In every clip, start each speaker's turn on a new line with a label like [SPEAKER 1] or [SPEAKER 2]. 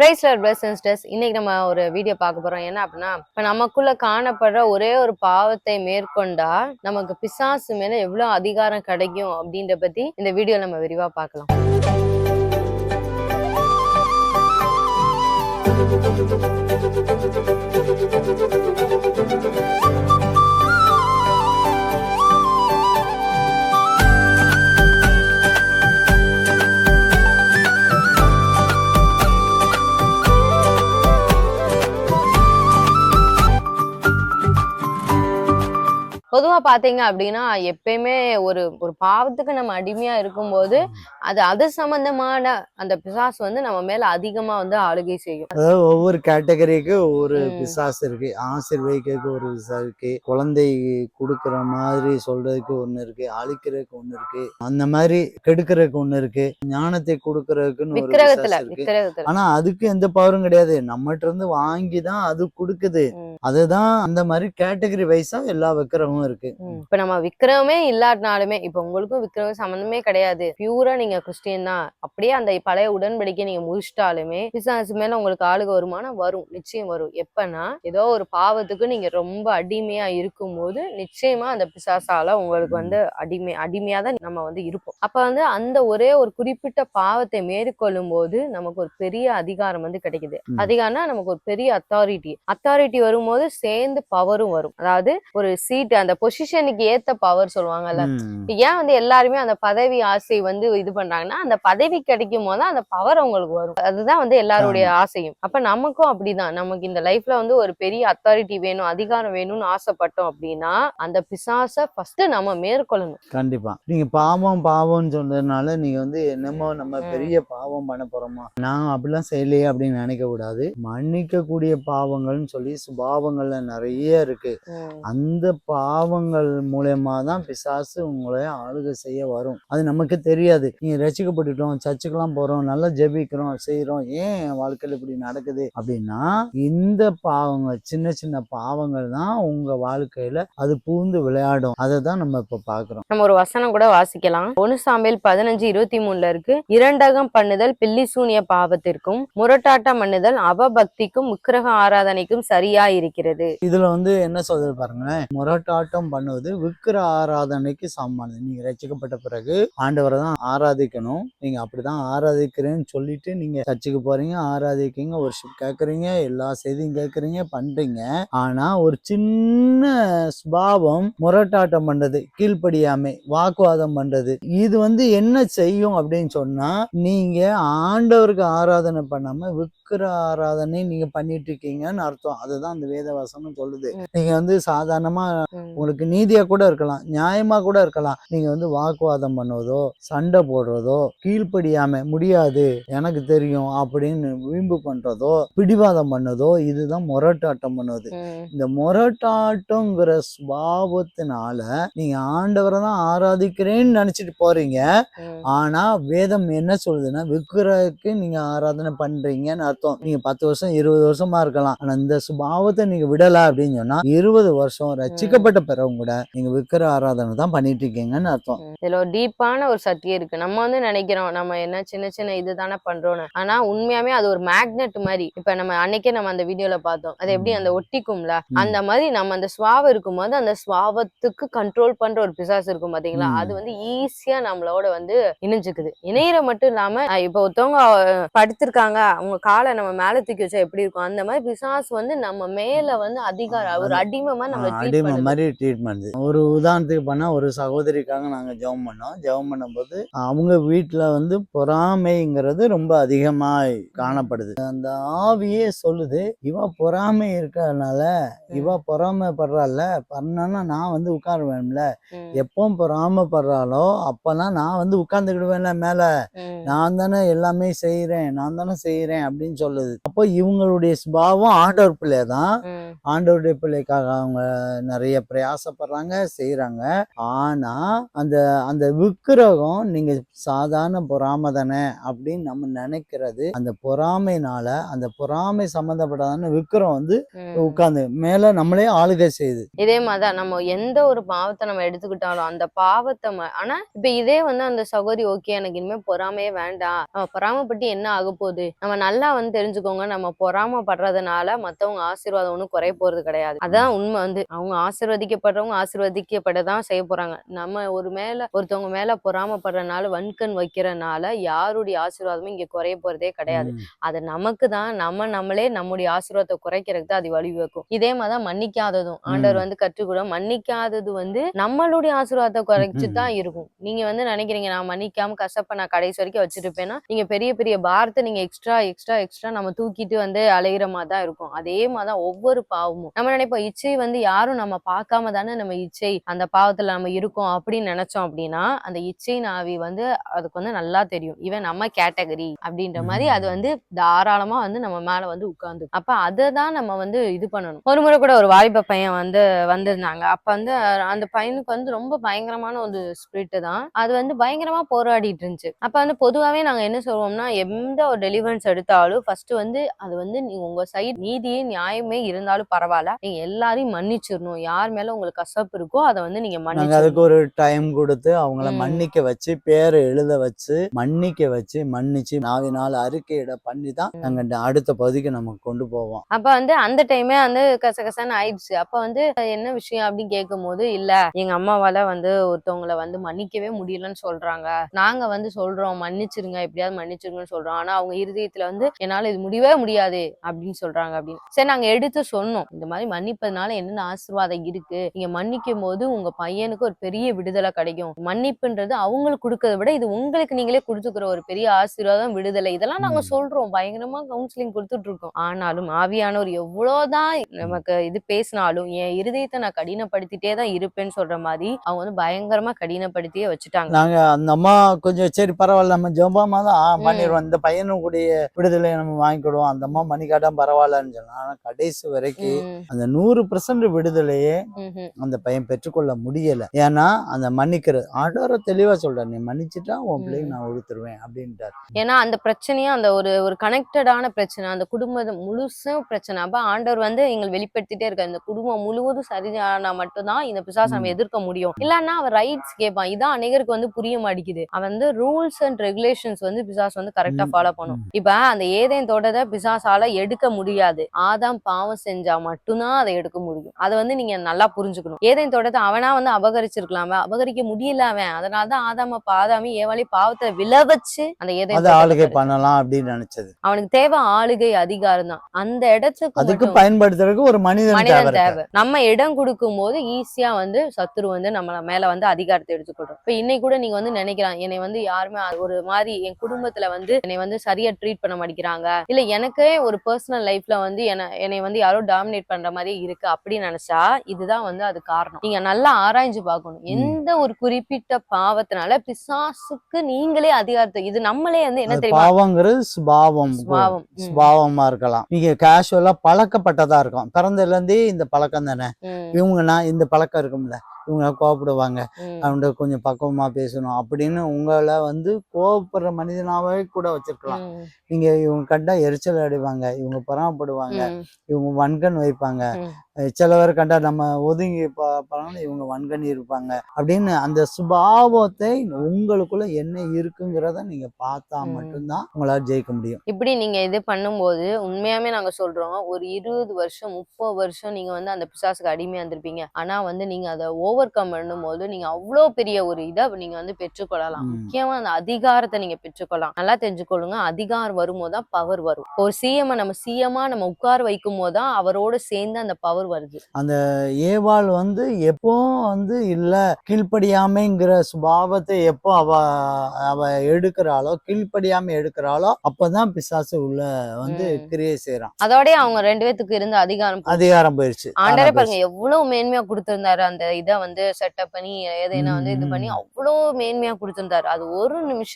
[SPEAKER 1] Price brothers sisters இன்னைக்கு நம்ம ஒரு வீடியோ பார்க்க போறோம். என்ன அப்படின்னா இப்ப நமக்குள்ள காணப்படுற ஒரே ஒரு பாவத்தை மேற்கொண்டா நமக்கு பிசாசு மேல எவ்வளவு அதிகாரம் கிடைக்கும் அப்படின்ற பத்தி இந்த வீடியோ நம்ம விரிவா பார்க்கலாம். பொதுவா பாத்தீங்க அப்படின்னா எப்பயுமே ஒரு ஒரு பாவத்துக்கு நம்ம அடிமையா இருக்கும்போது அது அது சம்பந்தமான அந்த பிசாசு வந்து நம்ம மேல அதிகமா வந்து ஆளுகை செய்யும்.
[SPEAKER 2] அதாவது ஒவ்வொரு கேட்டகரிக்கு ஒவ்வொரு. பிசாசு இருக்கு. ஆசீர்வதிக்கிறதுக்கு ஒரு பிசாசு இருக்கு. குழந்தை கொடுக்குற மாதிரி சொல்றதுக்கு ஒண்ணு இருக்கு. அழிக்கிறதுக்கு ஒண்ணு இருக்கு. அந்த மாதிரி கெடுக்கிறதுக்கு ஒண்ணு இருக்கு. ஞானத்தை கொடுக்கறதுக்குன்னு ஒரு பிசாசு இருக்கு. ஆனா அதுக்கு எந்த பவரும் கிடையாது. நம்மகிட்ட இருந்து வாங்கி தான் அது கொடுக்குது. அதுதான் அந்த மாதிரி கேட்டகரி வைஸா எல்லா விக்கிரகமும் இருக்கு.
[SPEAKER 1] இப்ப நம்ம விக்கிரகமே இல்லாட்டினாலுமே இப்ப உங்களுக்கும் விக்கிரகம் சம்மந்தமே கிடையாது. பியூரா நீங்க கிறிஸ்டியன் தான். அப்படியே அந்த பழைய உடன்படிக்கை நீங்க முடிச்சிட்டாலுமே பிசாசு மேல உங்களுக்கு ஆளுக வருமானம் வரும். நிச்சயம் வரும். எப்பன்னா ஏதோ ஒரு பாவத்துக்கு நீங்க ரொம்ப அடிமையா இருக்கும்போது நிச்சயமா அந்த பிசாசால உங்களுக்கு வந்து அடிமை அடிமையா தான் நம்ம வந்து இருப்போம். அப்ப வந்து அந்த ஒரே ஒரு குறிப்பிட்ட பாவத்தை மேற்கொள்ளும் போது நமக்கு ஒரு பெரிய அதிகாரம் வந்து கிடைக்குது. அதிகாரம்னா நமக்கு ஒரு பெரிய அத்தாரிட்டி அத்தாரிட்டி வரும்போது சேர்ந்து பவரும் வரும். அதாவது ஒரு சீட் அந்த பொசிஷனுக்கு ஏத்த பவர் சொல்லுவாங்கல்ல. ஏன் வந்து எல்லாருமே அந்த பதவி ஆசை வந்து இது பண்றாங்கன்னா அந்த பதவி கிடைக்கும் போது அந்த பவர் அவங்களுக்கு வரும். அதுதான் வந்து எல்லாருடைய ஆசையும். அப்ப நமக்கும் அப்படிதான். நமக்கு இந்த லைஃப்ல வந்து ஒரு பெரிய அத்தாரிட்டி வேணும் அதிகாரம் வேணும்னு ஆசைப்பட்டோம் அப்படின்னா அந்த பிசாச ஃபர்ஸ்ட் நம்ம மேற்கொள்ளணும்.
[SPEAKER 2] கண்டிப்பா. நீங்க பாவம் பாவம்னு சொன்னதுனால நீங்க வந்து என்னமோ நம்ம. பெரிய பாவம் பண்ண போறோமா? நான் அப்படிலாம் செய்யலையே அப்படின்னு நினைக்க கூடாது மன்னிக்க கூடிய பாவங்கள்னு சொல்லி சுபாவங்கள்ல நிறைய இருக்கு. அந்த பாவங்கள் மூலயமா தான் பிசாசு உங்களை ஆளுகை செய்ய வரும். அது நமக்கு தெரியாது. நீங்க ரசிக்கப்பட்டுட்டோம் சர்ச்சுக்கெல்லாம் போறோம் நல்லா ஜெபிக்கிறோம் செய்றோம். ஏன் என் வாழ்க்கையில இப்படி நடக்குது? அப்படின்னா இந்த பாவங்கள் சின்ன சின்ன பாவங்கள் தான் உங்க வாழ்க்கையில அது பூந்து விளையாடும். அதை தான் நம்ம இப்ப பாக்குறோம்.
[SPEAKER 1] நம்ம ஒரு வசனம் கூட வாசிக்கலாம். ஒன்னு சாம்பியல் பதினஞ்சு இருபத்தி மூணுல இருக்கு இரண்டகம் பண்ணுதல் பில்லி சூனிய பாவத்திற்கும் முரட்டாட்டம் பண்ணுதல் அவபக்திக்கும் விக்கிரக ஆராதனைக்கும் சரியா இருக்கிறது
[SPEAKER 2] இதுல வந்து என்ன சொல்றது பாருங்களேன். முரட்டாட்டம் பண்ணுவது விக்கிர ஆராதனைக்கு சமமானது. நீங்க ரசிக்கப்பட்ட பிறகு ஆண்டவரை தான் ஆராதிக்கணும். நீங்க அப்படிதான் ஆராதிக்கிறேன்னு சொல்லிட்டு நீங்க சர்ச்சுக்கு போறீங்க ஆராதிக்கீங்க ஒரு கேட்குறீங்க எல்லா செய்தியும் கேட்குறீங்க பண்றீங்க. ஆனா ஒரு சின்ன சுபாவம் முரட்டாட்டம் பண்றது கீழ்ப்படியாமை வாக்குவாதம் பண்றது இது வந்து என்ன செய்யும் அப்படின்னு சொன்னா நீங்க ஆண்டவருக்கு ஆராதனை பண்ணாம விக்கிர ஆராதனை நீங்க பண்ணிட்டு இருக்கீங்கன்னு அர்த்தம். அதுதான் அந்த வேத வசனம் சொல்லுது நீங்க வந்து சாதாரணமா. உங்களுக்கு நீதியா கூட இருக்கலாம் நியாயமா கூட இருக்கலாம். நீங்க வந்து வாக்குவாதம் பண்ணுவதோ சண்டை போடுறதோ கீழ்ப்படியாம முடியாது எனக்கு தெரியும் அப்படின்னு வீம்பு பண்றதோ பிடிவாதம் பண்ணதோ இதுதான் முரட்டாட்டம் பண்ணுவது. இந்த முரட்டாட்டங்கிற சுபாவத்தினால நீங்க ஆண்டவரை தான் ஆராதிக்கிறேன்னு நினைச்சிட்டு போறீங்க. ஆனா வேதம் என்ன சொல்லுதுன்னா விக்கிரக்கு நீங்க ஆராதனை பண்றீங்கன்னு அர்த்தம். நீங்க பத்து வருஷம் இருபது வருஷமா இருக்கலாம். ஆனா இந்த சுபாவத்தை நீங்க விடல அப்படின்னு சொன்னா இருபது வருஷம் ரட்சிக்கப்பட்ட பிறகு கூட நீங்க விக்கிர ஆராதனை தான் பண்ணிட்டு இருக்கீங்கன்னு அர்த்தம்.
[SPEAKER 1] இதுல ஒரு டீப்பான ஒரு சக்தி இருக்கு. நம்ம வந்து நினைக்கிறோம் நம்ம என்ன சின்ன சின்ன இதுதானே பண்றோம்னு. ஆனா உண்மையாவே அது ஒரு மேக்னெட் மாதிரி. இப்ப நம்ம அன்னைக்கே நம்ம அந்த வீடியோல பார்த்தோம். அது எப்படி அந்த ஒட்டிக்கும்ல. அந்த மாதிரி நம்ம அந்த சுவாவம் இருக்கும்போது அந்த சுவாவத்துக்கு கண்ட்ரோல் பண்ற ஒரு பிசாசு இருக்கும் பாத்தீங்களா. அது வந்து ஈஸியா நம்மளோட வந்து இணைஞ்சுக்குது. இணையற மட்டும் இல்லாம இப்ப ஒருத்தவங்க படுத்திருக்காங்க. அவங்க காலை நம்ம மேல தூக்கி வச்சா எப்படி இருக்கும்? அந்த மாதிரி பிசாசு வந்து நம்ம மேல வந்து அதிகாரம் ஒரு அடிமை மாதிரி நம்மள ட்ரீட்
[SPEAKER 2] அடிமை மாதிரி ட்ரீட் பண்ணுது ஒரு உதாரணத்துக்கு பண்ணா ஒரு சகோதரிக்காக நாங்க ஜெபம் பண்ணோம். ஜெபம் பண்ணும்போது அவங்க வீட்டுல வந்து பொறாமைங்கிறது ரொம்ப அதிகமாய் காணப்படுது. அந்த ஆவியே சொல்லுது இவ பொறாமை இருக்கறதுனால இவ பொறாமைப்படுறாள்ல பண்ணனா நான் வந்து உட்காருவேன்ல. எப்போ பொறாமைப்படுறாளோ அப்பெல்லாம் நான் வந்து உட்கார்ந்துக்கிடுவேன்ல மேல. நான் தானே எல்லாமே செய்றேன் நான் தானே செய்றேன் அப்படின்னு சொல்லுது. அப்போ இவங்களுடைய சுபாவம் ஆண்டவர் பிள்ளை தான். ஆண்டவருடைய பிள்ளைக்காக அவங்க நிறைய பிரயாசப்படுறாங்க செய்றாங்க. ஆனா அந்த அந்த விக்கிரகம் நீங்க சாதாரண பொறாமை தானே அப்படின்னு நம்ம நினைக்கிறது. அந்த பொறாமைனால அந்த பொறாமை சம்பந்தப்பட்டதான விக்கிரம் வந்து. உட்கார்ந்து மேல நம்மளே ஆளுகை செய்யுது
[SPEAKER 1] இதே மாதிரிதான் நம்ம எந்த ஒரு பாவத்தை நம்ம எடுத்துக்கிட்டாலும் அந்த பாவத்தை ஆனா இப்ப இதே வந்து அந்த சகோதரி ஓகே எனக்கு இனிமே பொறாமையே வேண்டாம். நம்ம பொறாமைப்பட்டு என்ன ஆக போகுது நம்ம நல்லா வந்து தெரிஞ்சுக்கோங்க நம்ம பொறாமைப்படுறதுனால மத்தவங்க ஆசீர்வாதம் ஒண்ணும் குறைய போறது கிடையாது. அதான் உண்மை வந்து. அவங்க ஆசீர்வதிக்கப்படுறவங்க ஆசீர்வதிக்கப்படதான் செய்ய போறாங்க. நம்ம ஒரு மேல ஒருத்தவங்க மேல பொறாமைப்படுறதுனால வன்கண் வைக்கிறனால யாருடைய ஆசீர்வாதமும் இங்க குறைய போறதே கிடையாது. அது நமக்கு தான் நம்ம நம்மளே நம்முடைய ஆசீர்வாதத்தை குறைக்கிறதுக்கு தான் அது வழிவகுக்கும் இதே மாதிரிதான் மன்னிக்காததும். ஆண்டவர் வந்து கற்றுக்கூட மன்னிக்காதது வந்து நம்மளுடைய ஆசீர்வாதத்தை குறைச்சு தான் இருக்கும். நீங்க வந்து நினைக்கிறீங்க நான் மன்னிக்காம கசப்ப நான் கடைசி வரைக்கும் வச்சிருப்பேன்னா நீங்க பெரிய பெரிய பாரத்தை நீங்க எக்ஸ்ட்ரா எக்ஸ்ட்ரா எக்ஸ்ட்ரா நம்ம தூக்கிட்டு வந்து அலையிற மாதிரி தான் இருக்கும். அதே மாதிரிதான் ஒவ்வொரு பாவமும். நம்ம நினைப்போம் இச்சை வந்து யாரும் நம்ம பார்க்காம தானே நம்ம இச்சை அந்த பாவத்துல நம்ம இருக்கோம் அப்படின்னு நினைச்சோம் அப்படின்னா அந்த இச்சை ஆவி வந்து அதுக்கு வந்து நல்லா தெரியும். இவன் நம்ம கேட்டகரி அப்படின்ற மாதிரி அது வந்து தாராளமா வந்து நம்ம மேல வந்து உட்கார்ந்து. அப்ப அதை தான் நம்ம வந்து இது பண்ணணும். ஒரு முறை கூட ஒரு வாலிப பையன் வந்து வந்திருந்தாங்க. அப்ப வந்து அந்த பையனுக்கு வந்து ரொம்ப பயங்கரமான ஒரு ஸ்பிரிட் தான். அது வந்து பயங்கரமா போராடிட்டு இருந்துச்சு. அப்ப வந்து பொதுவாவே நாங்க என்ன சொல்லுவோம்னா எந்த ஒரு டெலிவரன்ஸ் எடுத்தாலும் ஃபர்ஸ்ட் வந்து அது வந்து நீங்க உங்க சைடு நீதியே நியாயமே இருந்தாலும் பரவாயில்ல. நீங்க எல்லாரையும் மன்னிச்சிடணும். யார் மேல உங்களுக்கு கசப்பு இருக்கோ அதை வந்து நீங்க மன்னிச்சிடணும்.
[SPEAKER 2] அதுக்கு ஒரு டைம் கொடுத்து அவங்கள. மன்னிக்க வச்சு பேரை எழுத வச்சு மன்னிக்க வச்சு மன்னிச்சு நாவினால் அறிக்கையிட பண்ணி தான் நாங்க அடுத்த பகுதிக்கு நம்ம கொண்டு போவோம்.
[SPEAKER 1] அப்ப வந்து அந்த டைமே வந்து கசகசன்னு ஆயிடுச்சு. அப்ப வந்து என்ன விஷயம் அப்படின்னு கேட்கும் போது இல்ல எங்க அம்மாவால வந்து ஒருத்தவங்கள வந்து மன்னிக்கவே முடியலன்னு சொல்றாங்க. நாங்க வந்து சொல்றோம் மன்னிச்சிருங்க எப்படியாவது மன்னிச்சிருங்கன்னு சொல்றோம். ஆனா அவங்க இருதயத்துல வந்து என்னால இது முடியவே முடியாது அப்படின்னு சொல்றாங்க அப்படின்னு. சரி நாங்க எடுத்து சொன்னோம். இந்த மாதிரி மன்னிப்பதனால என்னென்ன ஆசீர்வாதம் இருக்கு? நீங்க மன்னிக்கும் போது உங்க பையனுக்கு ஒரு பெரிய விடுதலை கிடைக்கும். மன்னிப்புன்றது அவங்களுக்கு கொடுக்கறத விட இது உங்களுக்கு நீங்களே கொடுத்துக்கிற ஒரு பெரிய ஆசீர்வாதம் விடுதலை. இதெல்லாம் நாங்க. சொல்றோம். பயங்கரமா கவுன்சிலிங் கொடுத்துட்டு இருக்கோம் ஆனாலும் ஆவியானவர் எவ்வளவுதான் நமக்கு இது பேசினாலும் என் இருதயத்தை நான் கடினப்படுத்திட்டே தான் இருப்பேன்னு சொல்ற மாதிரி அவங்க வந்து பயங்கரமா கடினப்படுத்தியே வச்சுட்டாங்க.
[SPEAKER 2] நாங்க அந்த அம்மா கொஞ்சம் சரி பரவாயில்ல நம்ம ஜெபமா தான் பண்ணிடுவோம். இந்த பையனுடைய விடுதலை நம்ம வாங்கிக்கிடுவோம். அந்த அம்மா மணிக்காட்டம் பரவாயில்லன்னு சொன்னா ஆனா கடைசி வரைக்கும் அந்த நூறு பெர்சன்ட் விடுதலையே. அந்த பையன் பெற்றுக்கொள்ள முடியல. ஏன்னா அந்த மன்னிக்கிறது ஆண்டவரை தெளிவா சொல்றாரு நீ மன்னிச்சிட்டா உன் பிள்ளைக்கு நான் கொடுத்துருவேன் அப்படின்ட்டாரு.
[SPEAKER 1] ஏன்னா அந்த பிரச்சனையும் அந்த ஒரு ஒரு கனெக்டடான பிரச்சனை அந்த குடும்பம் முழுசும் பிரச்சனை. அப்ப ஆண்டவர் வந்து எங்களை வெளிப்படுத்திட்டே இருக்காரு. இந்த குடும்பம் முழுவதும் சரியானா மட்டும்தான் இந்த பிசாசை நம்ம. எதிர்க்க முடியும். இல்லன்னா அவன் ரைட்ஸ் கேட்பான் இதான் அநேகருக்கு வந்து புரிய மாட்டேங்குது. அவன் வந்து ரூல்ஸ் அண்ட் ரெகுலேஷன்ஸ் வந்து பிசாஸ் வந்து கரெக்டா ஃபாலோ பண்ணும். இப்ப அந்த ஏதேன் தோட்டத்தை பிசாசால எடுக்க முடியாது. ஆதாம் பாவம் செஞ்சா மட்டும்தான் அதை எடுக்க முடியும். அதை வந்து நீங்க நல்லா புரிஞ்சுக்கணும். ஏதேன் தோட்டத்தை அவனா வந்து அபகரிச்சிருக்கலாம அபகரிக்க முடியல அவன். அதனாலதான் ஆதாம பாதாமி ஏவாளி பாவத்தை விளைவச்சு அந்த ஏதேன்
[SPEAKER 2] ஆளுகை. பண்ணலாம் அப்படின்னு நினைச்சது.
[SPEAKER 1] அவனுக்கு தேவை ஆளுகை அதிகாரம் தான். அந்த இடத்துக்கு
[SPEAKER 2] அதுக்கு பயன்படுத்துறதுக்கு ஒரு மனிதன் தேவை
[SPEAKER 1] மனிதன்
[SPEAKER 2] இருக்கு.
[SPEAKER 1] தேவை. நம்ம இடம் கொடுக்கும் போது ஈஸியா வந்து சத்துரு வந்து நம்ம மேல வந்து அதிகாரத்தை எடுத்துக்கிட்டோம் இப்ப இன்னைக்கு கூட நீங்க வந்து நினைக்கலாம் என்னை வந்து யாருமே ஒரு மாதிரி என் குடும்பத்துல வந்து என்னை வந்து சரியா ட்ரீட் பண்ண மாட்டேங்கிறாங்க. இல்ல எனக்கே ஒரு பர்சனல் லைஃப்ல வந்து என்ன என்னை வந்து யாரோ டாமினேட் பண்ற மாதிரி இருக்கு அப்படின்னு நினைச்சா இதுதான் வந்து அது காரணம். நீங்க நல்லா ஆராய்ஞ்சு பார்க்கணும். எந்த ஒரு குறிப்பிட்ட பாவத்தினால பிசாசுக்கு நீங்களே அதிகாரத்தை இது நம்மளே வந்து என்ன தெரியுமா?
[SPEAKER 2] பாவங்கிறது சுபாவம்
[SPEAKER 1] சுபாவம்.
[SPEAKER 2] இருக்கலாம். நீங்க கேஷுவலா பழக்கப்பட்டதா இருக்கும் பிறந்ததுல இருந்தே இந்த பழக்கம் தானே?
[SPEAKER 1] ம்,
[SPEAKER 2] இவங்க நான் இந்த பழக்கம் இருக்கும்ல. இவங்க கோவப்படுவாங்க. அவன்கிட்ட கொஞ்சம் பக்குவமா பேசணும் அப்படின்னு உங்களை வந்து கோவப்படுற மனிதனாவே கூட வச்சிருக்கலாம். நீங்க இவங்க கண்டா எரிச்சல் அடைவாங்க இவங்க பொறாமப்படுவாங்க இவங்க வன்கண் வைப்பாங்க. சிலவர் கண்டா நம்ம ஒதுங்கி பா- போனாலும் இவங்க வன்கண் இருப்பாங்க. அப்படின்னு அந்த சுபாவத்தை உங்களுக்குள்ள என்ன இருக்குங்கிறத நீங்க பார்த்தா. மட்டும்தான் உங்களால ஜெயிக்க முடியும்.
[SPEAKER 1] இப்படி நீங்க இது பண்ணும்போது உண்மையாவே நாங்க சொல்றோம் ஒரு இருபது வருஷம் முப்பது வருஷம் நீங்க வந்து அந்த பிசாசுக்கு அடிமையா இருந்திருப்பீங்க. ஆனா வந்து நீங்க அதை ஓவர் கம் பண்ணும்போது நீங்க அவ்வளோ பெரிய ஒரு இதை நீங்க வந்து பெற்றுக்கொள்ளலாம். முக்கியமா அந்த அதிகாரத்தை நீங்க பெற்றுக்கொள்ளலாம். நல்லா தெரிஞ்சுக்கொள்ளுங்க. அதிகாரம் வரும்போது தான் பவர் வரும். ஒரு சிஎம் நம்ம சிஎம்மா நம்ம உட்கார வைக்கும் போது தான் அவரோட சேர்ந்து அந்த பவர் வருது.
[SPEAKER 2] ஏவாள் வந்து எப்போ வந்து இல்ல கீழ்ப்படியாமைங்கிற சுபாவத்தை எப்போ அவ அவ எடுக்கிறாளோ கீழ்ப்படியாம எடுக்கிறாளோ அப்பதான் பிசாசு உள்ள வந்து. கிரியை செய்யறான்
[SPEAKER 1] அதோடய அவங்க ரெண்டு பேத்துக்கு இருந்த அதிகாரம்.
[SPEAKER 2] அதிகாரம் போயிருச்சு.
[SPEAKER 1] ஆண்டரே பாருங்க எவ்வளவு மேன்மையா கொடுத்திருந்தாரு அந்த இத வந்து செட்டப் பண்ணி எதைனா வந்து இது பண்ணி. அவ்வளவு மேன்மையா கொடுத்திருந்தாரு. அது ஒரு நிமிஷத்துல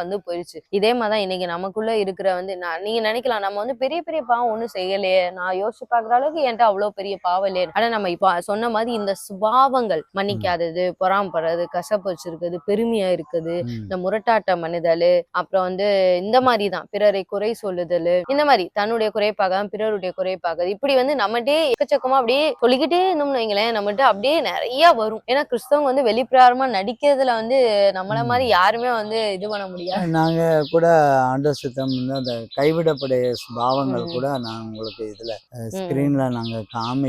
[SPEAKER 1] வந்து போயிடுச்சு இதே மாதிரிதான் இன்னைக்கு நமக்குள்ள இருக்கிற வந்து நீங்க நினைக்கலாம் நம்ம வந்து பெரிய பெரிய பாவம் ஒண்ணும் செய்யலையே. நான் யோசிச்சு பாக்குற அளவுக்கு என்கிட்ட அவ்வளவு பெரிய பாவம் இல்லையே ஆனா நம்ம இப்ப சொன்ன மாதிரி இந்த சுபாவங்கள் மன்னிக்காதது பொறாமப்படுறது கசப்பு வச்சிருக்கிறது பெருமையா இருக்குது. இந்த முரட்டாட்டம் பண்ணுதல் அப்புறம் வந்து இந்த மாதிரி தான் பிறரை குறை சொல்லுதல் இந்த மாதிரி தன்னுடைய குறை பார்க்காம பிறருடைய குறை பார்க்கறது இப்படி வந்து நம்மகிட்டே எக்கச்சக்கமா அப்படியே சொல்லிக்கிட்டே இருந்தோம்னு வைங்களேன் நம்மகிட்ட அப்படியே நிறைய வரும் ஏன்னா கிறிஸ்தவங்க வந்து வெளிப்பிரகாரமா நடிக்கிறதுல வந்து நம்மள. மாதிரி யாருமே வந்து இது பண்ண முடியாது
[SPEAKER 2] நாங்க கூட ஆண்டர் சித்தம் அந்த கைவிடப்படைய பாவங்கள். கூட நான் உங்களுக்கு இதுல. ஸ்கிரீன்ல நாங்க காமிக்கிறோம்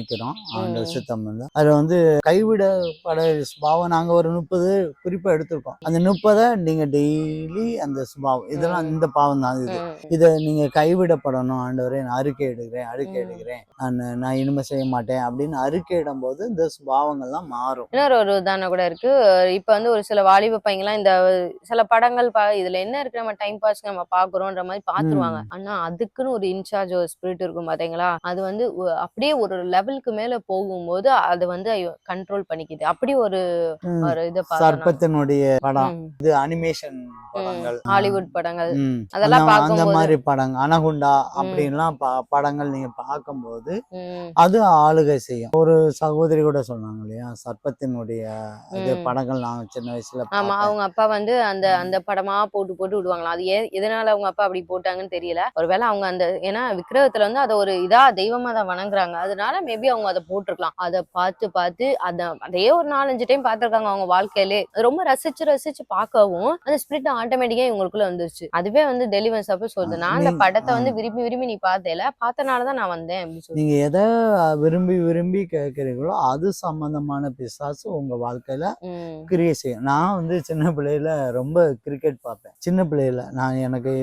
[SPEAKER 2] ஆண்டர்
[SPEAKER 1] ம்.
[SPEAKER 2] சித்தம் வந்து அதுல வந்து கைவிடப்பட சுபாவம் நாங்க ஒரு முப்பது குறிப்பா எடுத்திருக்கோம். அந்த முப்பதை நீங்க டெய்லி அந்த சுபாவம் இதெல்லாம். இந்த பாவம் தான் இது. இதை நீங்க கைவிடப்படணும் ஆண்டவரே நான் அறிக்கை எடுக்கிறேன் அறிக்கை. எடுக்கிறேன். நான் நான் இனிமே செய்ய மாட்டேன் அப்படின்னு அறிக்கை இடும்போது இந்த சுபாவங்கள்லாம் மாறும்.
[SPEAKER 1] இன்னொரு ஒரு உதாரணம் கூட இருக்கு. இப்ப வந்து ஒரு சில வாலிப பையங்கலாம் இந்த சில படங்கள் பா இதுல என்ன இருக்கு? நம்ம டைம் பாஸ்க்கு நம்ம பாக்குறோம்ன்ற மாதிரி பாத்துருவாங்க. ஆனா அதுக்குன்னு ஒரு இன்சார்ஜ் ஒரு ஸ்பிரிட் இருக்கும் பாத்தீங்களா? அது வந்து அப்படியே ஒரு லெவலுக்கு மேல போகும்போது அது வந்து கண்ட்ரோல் பண்ணிக்குது. அப்படி ஒரு. ஒரு இதை
[SPEAKER 2] படம். இது அனிமேஷன் படங்கள்.
[SPEAKER 1] ஹாலிவுட் படங்கள். அதெல்லாம்
[SPEAKER 2] அந்த- மாதிரி படங்கள். அனகுண்டா அப்படின்லாம் படங்கள் நீங்க பார்க்கும்போது அது ஆளுகை செய்யும். ஒரு சகோதரி கூட சொன்னாங்க இல்லையா சர்ப்பத்தினுடைய இது. படங்கள் நான் சின்ன வயசுல
[SPEAKER 1] ஆமா. அவங்க அப்பா வந்து அந்த அந்த படமா போட்டு போட்டு விடுவாங்களாம். அது ஏன் எதனால அவங்க அப்பா அப்படி போட்டாங்கன்னு தெரியல. ஒருவேளை அவங்க அந்த ஏன்னா விக்கிரகத்துல வந்து அதை ஒரு இதா தெய்வமா தான் வணங்குறாங்க. அதனால மேபி அவங்க அதை போட்டிருக்கலாம். அதை பார்த்து பார்த்து அத அதே ஒரு நாலஞ்சு டைம் பார்த்திருக்காங்க அவங்க வாழ்க்கையிலே. ரொம்ப ரசிச்சு ரசிச்சு பார்க்கவும் அந்த ஸ்பிரிட் ஆட்டோமேட்டிக்கா இவங்களுக்குள்ள வந்துருச்சு. அதுவே வந்து டெலிவன்ஸ் அப்ப சொல்லுது. நான் அந்த படத்தை வந்து. விரும்பி விரும்பி நீ பார்த்தேல பார்த்தனாலதான் நான் வந்தேன் அப்படின்னு சொல்லி
[SPEAKER 2] நீங்க எதை விரும்பி விரும்பி கேட்குறீங்களோ அது சம்பந்தமான பிசாசு உங்க வாழ்க்கையில
[SPEAKER 1] உம்
[SPEAKER 2] கிரியை செய்யும். நான் வந்து சின்ன பிள்ளையில ரொம்ப கிரிக்கெட் பார்ப்பேன். சின்ன பிள்ளையில நான் எனக்கு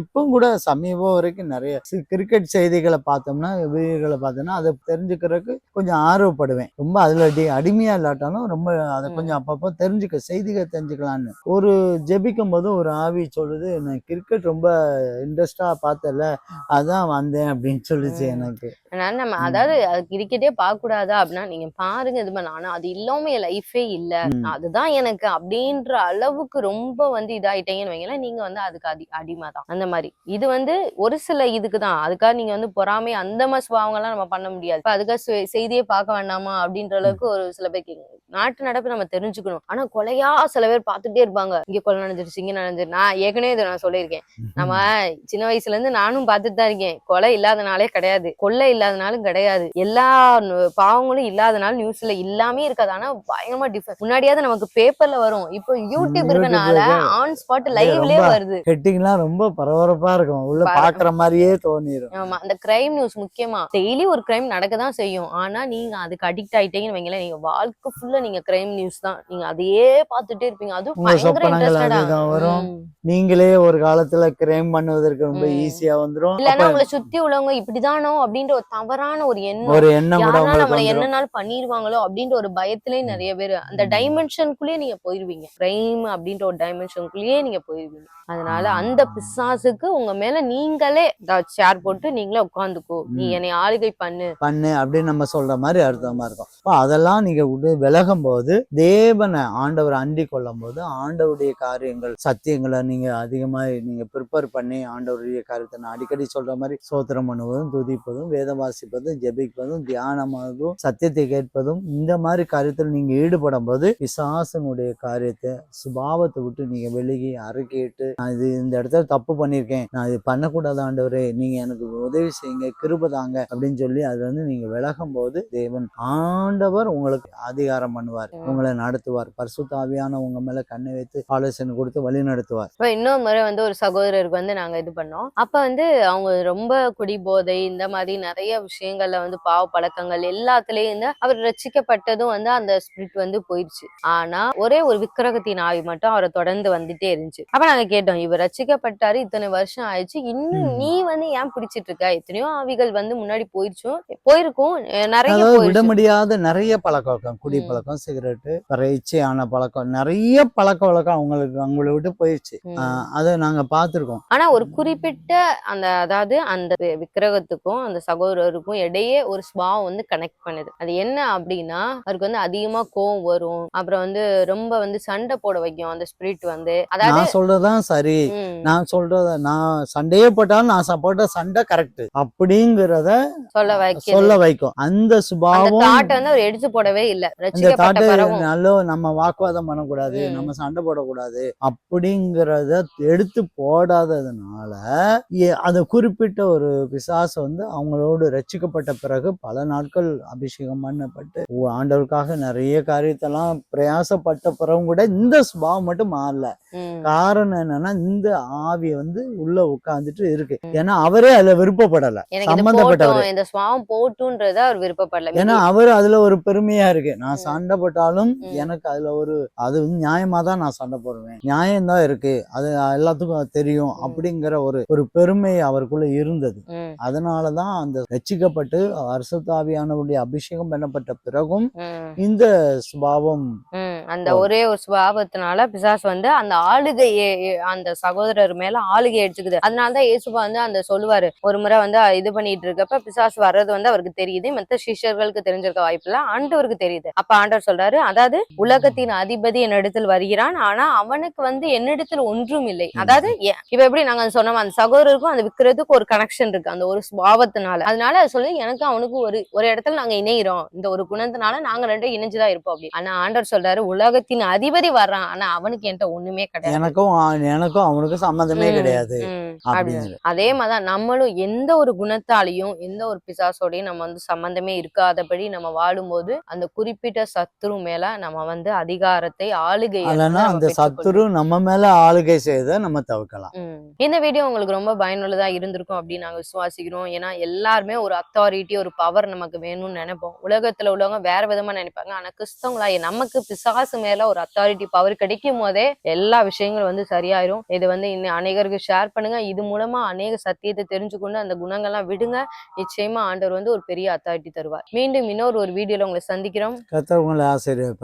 [SPEAKER 2] இப்போ கூட சமீபம் வரைக்கும் நிறைய கிரிக்கெட் செய்திகளை பார்த்தோம்னா வீரர்களை பார்த்தோம்னா அதை தெரிஞ்சுக்கிறதுக்கு கொஞ்சம் ஆர்வப்படுவேன் ரொம்ப அதுல அடி அடிமையா இல்லாட்டாலும் ரொம்ப அதை. கொஞ்சம் அப்பப்போ தெரிஞ்சுக்க செய்திகள் தெரிஞ்சுக்கலான்னு ஒரு ஜெபிக்கும் போது ஒரு ஆவி சொல்லுது நான் கிரிக்கெட் ரொம்ப இன்ட்ரெஸ்டா பார்த்தல அதான் வந்தேன் அப்படின்னு சொல்லுச்சு. எனக்கு
[SPEAKER 1] அதனால நம்ம. அதாவது அது கிரிக்கெட்டே பார்க்க கூடாதா அப்படின்னா நீங்க பாருங்க இது பண்ண ஆனா அது இல்லாம என் லைஃபே இல்ல. அதுதான் எனக்கு அப்படின்ற அளவுக்கு ரொம்ப வந்து இதாயிட்டீங்கன்னு வைங்களேன் நீங்க வந்து அதுக்கு அடி அடிமை தான் அந்த மாதிரி இது வந்து ஒரு சில இதுக்கு தான் அதுக்காக நீங்க வந்து பொறாமை அந்த மாதிரி சுபாவங்கள்லாம் நம்ம பண்ண முடியாது இப்ப அதுக்காக செய்தியே பார்க்க வேண்டாமா அப்படின்ற அளவுக்கு ஒரு சில பேர் கேக்குங்க. நாட்டு நடப்பு நம்ம தெரிஞ்சுக்கணும். ஆனா கொலையா சில பேர் பார்த்துட்டே இருப்பாங்க. இங்க கொலை நடந்துருச்சு இங்க நடந்துரு நான் ஏற்கனவே இதை நான் சொல்லியிருக்கேன். நம்ம சின்ன வயசுல இருந்து நானும் பார்த்துட்டு தான் இருக்கேன். கொலை இல்லாத நாளே கிடையாது. கொள்ளை இல்லாத நாளும் கிடையாது. எல்லா பாவங்களும் இல்லாத நாள் நியூஸ்ல இல்லாமே இருக்காது. ஆனா பயங்கரமா டிஃபரெண்ட் முன்னாடியாவது நமக்கு பேப்பர்ல வரும். இப்போ யூடியூப் இருக்கனால
[SPEAKER 2] இருக்கு.
[SPEAKER 1] ஆன் ஸ்பாட் லைவ்லயே வருது.
[SPEAKER 2] ஹெட்டிங்லாம் ரொம்ப பரபரப்பா இருக்கும். உள்ள. பாக்குற மாதிரியே தோணிரும்.
[SPEAKER 1] ஆமா அந்த கிரைம் நியூஸ் முக்கியமா. டெய்லி ஒரு கிரைம் நடக்க தான் செய்யும். ஆனா நீங்க அதுக்கு அடிக்ட் ஆயிட்டீங்கன்னு வைங்களேன் நீங்க வாழ்க்கை ஃபுல்லா நீங்க கிரைம் நியூஸ் தான். நீங்க அதையே பார்த்துட்டே இருப்பீங்க. அதுவும்
[SPEAKER 2] வரும். நீங்களே ஒரு காலத்துல கிரைம் பண்ணுவதற்கு ரொம்ப. ஈஸியா வந்துரும்.
[SPEAKER 1] இல்லன்னா உங்களை சுத்தி உள்ளவங்க இப்படிதானோ அப்படின்ற ஒரு தவறான ஒரு எண்ணம்.
[SPEAKER 2] ஒரு எண்ணம்
[SPEAKER 1] நம்மள என்னனாலும் பண்ணிருவாங்களோ அப்படின்ற ஒரு பயத்திலே நிறைய பேர் அந்த. டைமென்ஷனுக்குள்ளேயே நீங்க போயிருவீங்க. கிரைம் அப்படின்ற ஒரு டைமென்ஷனுக்குள்ளேயே நீங்க போயிருவீங்க. அதனால. அந்த பிசாசுக்கு உங்க மேல நீங்களே சேர் போட்டு நீங்களே உட்காந்துக்கோ. நீ. என்னை ஆளுகை பண்ணு.
[SPEAKER 2] பண்ணு. அப்படின்னு நம்ம சொல்ற மாதிரி அர்த்தமா இருக்கும். இப்போ அதெல்லாம் நீங்க விட்டு விலகும் போது தேவனை ஆண்டவர் அண்டி கொள்ளும் போது ஆண்டவருடைய காரியங்கள் சத்தியங்களை நீங்க அதிகமா நீங்க ப்ரிப்பேர் பண்ணி ஆண்டவருடைய காரியத்தை நான் அடிக்கடி சொல்ற மாதிரி சோத்திரம் பண்ணுவதும் துதிப்பதும் வேதம் வாசிப்பதும் ஜெபிப்பதும் தியானமாகவும் சத்தியத்தை கேட்பதும் இந்த மாதிரி காரியத்தில் நீங்க ஈடுபடும் போது விசாசனுடைய காரியத்தை சுபாவத்தை விட்டு நீங்க வெளியே அறுக்கிட்டு நான் இது இந்த இடத்துல தப்பு பண்ணியிருக்கேன் நான் இது பண்ணக்கூடாது ஆண்டவரே நீங்க எனக்கு உதவி செய்யுங்க கிருபதாங்க அப்படின்னு சொல்லி அது வந்து நீங்க விலகும் போது தேவன் ஆண்டவர் உங்களுக்கு அதிகாரம் பண்ணுவார். உங்களை நடத்துவார். பரிசுத்தாவியான உங்க மேல கண்ணை வைத்து ஆலோசனை கொடுத்து வழி நடத்துவார்.
[SPEAKER 1] இப்ப இன்னொரு முறை வந்து ஒரு சகோதரருக்கு வந்து நாங்க இது பண்ணோம். அப்ப வந்து அவங்க ரொம்ப குடிபோதை இந்த மாதிரி நிறைய விஷயங்கள்ல வந்து பாவ பழக்கங்கள் எல்லாத்துலயும் இருந்து அவர் ரட்சிக்கப்பட்டதும் வந்து அந்த ஸ்பிரிட் வந்து போயிடுச்சு ஆனா ஒரே ஒரு விக்கிரகத்தின் ஆவி மட்டும் அவரை தொடர்ந்து வந்துட்டே இருந்துச்சு. அப்ப நாங்க கேட்டோம் இவர் ரட்சிக்கப்பட்டாரு இத்தனை வருஷம் ஆயிடுச்சு. இன்னும். நீ வந்து ஏன் பிடிச்சிட்டு இருக்க? எத்தனையோ ஆவிகள் வந்து முன்னாடி போயிடுச்சும் போய் போயிருக்கும். நிறைய
[SPEAKER 2] விட முடியாத நிறைய பழக்க வழக்கம் குடி. பழக்கம் சிகரெட்டு இச்சையான பழக்கம் நிறைய பழக்க வழக்கம் அவங்களுக்கு அவங்கள விட்டு போயிடுச்சு அதை நாங்க பார்த்திருக்கோம்.
[SPEAKER 1] ஆனா ஒரு குறிப்பிட்ட அந்த அதாவது அந்த விக்கிரகத்துக்கும் அந்த சகோதரருக்கும் இடையே ஒரு ஸ்பாவம் வந்து கனெக்ட் பண்ணுது. அது என்ன அப்படின்னா அவருக்கு வந்து அதிகமா கோவம் வரும். அப்புறம் வந்து ரொம்ப வந்து சண்டை போட வைக்கும் அந்த ஸ்பிரிட் வந்து. அதாவது
[SPEAKER 2] சொல்றதுதான் சரி. நான் சொல்றத நான் சண்டையே போட்டாலும் நான் போட்ட சண்டை கரெக்ட் அப்படிங்கிறத
[SPEAKER 1] சொல்ல
[SPEAKER 2] சொல்ல வைக்கும். அந்த
[SPEAKER 1] அந்த
[SPEAKER 2] சுபாவம்
[SPEAKER 1] வந்து அவர் எடுத்து போடவே இல்ல.
[SPEAKER 2] இந்த தாட்டு நல்ல நம்ம வாக்குவாதம் பண்ணக்கூடாது. நம்ம சண்டை போடக்கூடாது அப்படிங்கிறத எடுத்து போடாததுனால அது குறிப்பிட்ட ஒரு பிசாசு வந்து அவங்களோடு ரட்சிக்கப்பட்ட பிறகு பல நாட்கள் அபிஷேகம் பண்ணப்பட்டு ஆண்டவருக்காக நிறைய காரியத்தெல்லாம் பிரயாசப்பட்ட பிறகும் கூட இந்த சுபாவம் மட்டும் மாறல. காரணம் என்னன்னா இந்த ஆவி வந்து உள்ள உட்கார்ந்துட்டு இருக்கு. ஏன்னா அவரே அதுல விருப்பப்படல. சம்பந்தப்பட்டவர்.
[SPEAKER 1] இந்த ஸ்வாவம் போட்டுன்றத அவர் விருப்பப்படல
[SPEAKER 2] ஏன்னா அவர் அதுல ஒரு பெருமையா இருக்கு நான். சண்டை போட்டாலும். எனக்கு அதுல ஒரு அது வந்து நியாயமா தான் நான் சண்டை போடுவேன் நியாயம் தான் இருக்கு அது எல்லாத்துக்கும் தெரியும். அப்படிங்கிற ஒரு ஒரு பெருமை அவருக்குள்ள இருந்தது அதனாலதான் அந்த ரட்சிக்கப்பட்டு அரசுத்தாவியானவருடைய அபிஷேகம் பண்ணப்பட்ட பிறகும் இந்த சுபாவம்.
[SPEAKER 1] அந்த. ஒரே ஒரு சுபாவத்தினால பிசாசு வந்து அந்த ஆளுகையை அந்த சகோதரர் மேல ஆளுகை எடுத்துக்குது அதனாலதான் இயேசுபா வந்து அந்த சொல்லுவாரு ஒரு முறை வந்து இது பண்ணிட்டு இருக்கப்ப பிசாசு வர்றது வந்து அவருக்கு தெரியுது மத்த சிஷ்யர்களுக்கு தெரிஞ்சிருக்க வாய்ப்பு இல்ல ஆண்டவருக்கு தெரியுது. அப்ப ஆண்டவர் சொல்றாரு அதாவது உலகத்தின் அதிபதி என்னிடத்தில் வருகிறான் ஆனா அவனுக்கு வந்து என்னிடத்தில் ஒன்றும் இல்லை. அதாவது இப்ப எப்படி நாங்க சொன்னோம் அந்த சகோதரருக்கும் அந்த விக்கிறதுக்கும் ஒரு கனெக்ஷன் இருக்கு அந்த ஒரு சுபாவத்தினால. அதனால அது சொல்லி எனக்கு அவனுக்கு ஒரு ஒரு இடத்துல நாங்க இணைகிறோம் இந்த ஒரு குணத்தினால நாங்க ரெண்டும் இணைஞ்சுதான் இருப்போம் அப்படி. ஆனா ஆண்டவர் சொல்றாரு உலகத்தின் அதிபதி வர்றான் ஆனா அவனுக்கு என்கிட்ட ஒண்ணுமே கிடையாது.
[SPEAKER 2] எனக்கும் எனக்கும் அவனுக்கும் சம்மந்தமே கிடையாது.
[SPEAKER 1] அதே மாதிரிதான் நம்மளும் எந்த ஒரு குணத்தாலையும் எந்த ஒரு பிசாசோடையும் நம்ம வந்து சம்பந்தமே இருக்காதபடி நம்ம வாழும்போது அந்த குறிப்பிட்ட சத்துரு மேல நம்ம வந்து அதிகாரத்தை ஆளுகை
[SPEAKER 2] அந்த சத்துரு நம்ம மேல ஆளுகை செய்த நம்ம தவிர்க்கலாம்.
[SPEAKER 1] இந்த வீடியோ உங்களுக்கு ரொம்ப பயனுள்ளதா இருந்திருக்கும் அப்படின்னு நாங்க விசுவாசிக்கிறோம். ஏன்னா எல்லாருமே ஒரு அத்தாரிட்டி ஒரு பவர் நமக்கு வேணும்னு நினைப்போம். உலகத்துல உள்ளவங்க வேற விதமா நினைப்பாங்க. ஆனா கிறிஸ்தவங்களா நமக்கு பிசாசு மேல ஒரு அத்தாரிட்டி பவர் கிடைக்கும் போதே எல்லா விஷயங்களும் வந்து சரியாயிரும். இது வந்து இன்னும் அநேகருக்கு ஷேர் பண்ணுங்க. இது மூலமா அநேக சத்தியத்தை தெரிஞ்சுக்கொண்டு அந்த குணங்கள்லாம் விடுங்க. நிச்சயமா ஆண்டவர் வந்து ஒரு பெரிய அத்தாரிட்டி தருவார். மீண்டும் இன்னொரு ஒரு வீடியோல உங்களை சந்திக்கிறோம்.
[SPEAKER 2] கத்தவங்களை உங்களை ஆசிரியர்